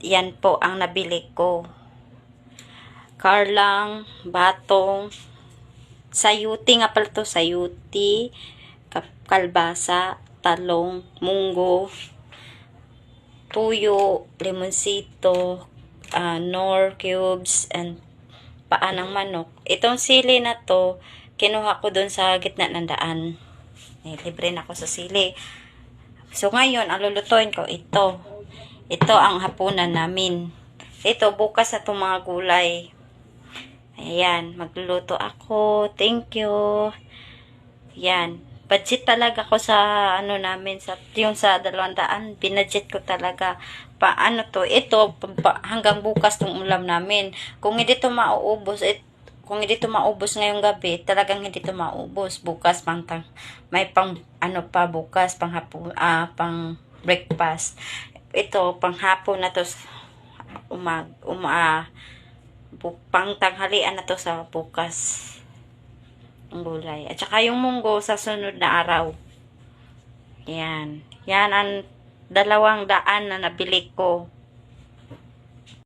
yan po ang nabili ko. Karlang, batong, sayuti nga pala to, sayuti, kalbasa, talong, munggo, tuyo, limonsito, ah, nor cubes, and paa ng manok. Itong sili na to, kinuha ko dun sa gitna ng daan. Eh, libre na ako sa sili. So, ngayon, ang lulutuin ko, ito. Ito ang hapunan namin. Ito, bukas na mga gulay. Ayan, magluluto ako. Thank you. Yan. Budget talaga ko sa ano namin sa yung sa dalawang daan. Binudget ko talaga. Paano to? Ito pa, hanggang bukas tong ulam namin. Kung hindi to mauubos, it, kung hindi to maubos ngayong gabi, talagang hindi to maubos. Bukas pang may pang ano pa bukas pang hapon ah pang breakfast. Ito pang hapon na to umag uma bu- pang tanghalian na to sa bukas ang gulay. At saka yung munggo sa sunod na araw. Yan. Yan ang dalawang daan na nabili ko.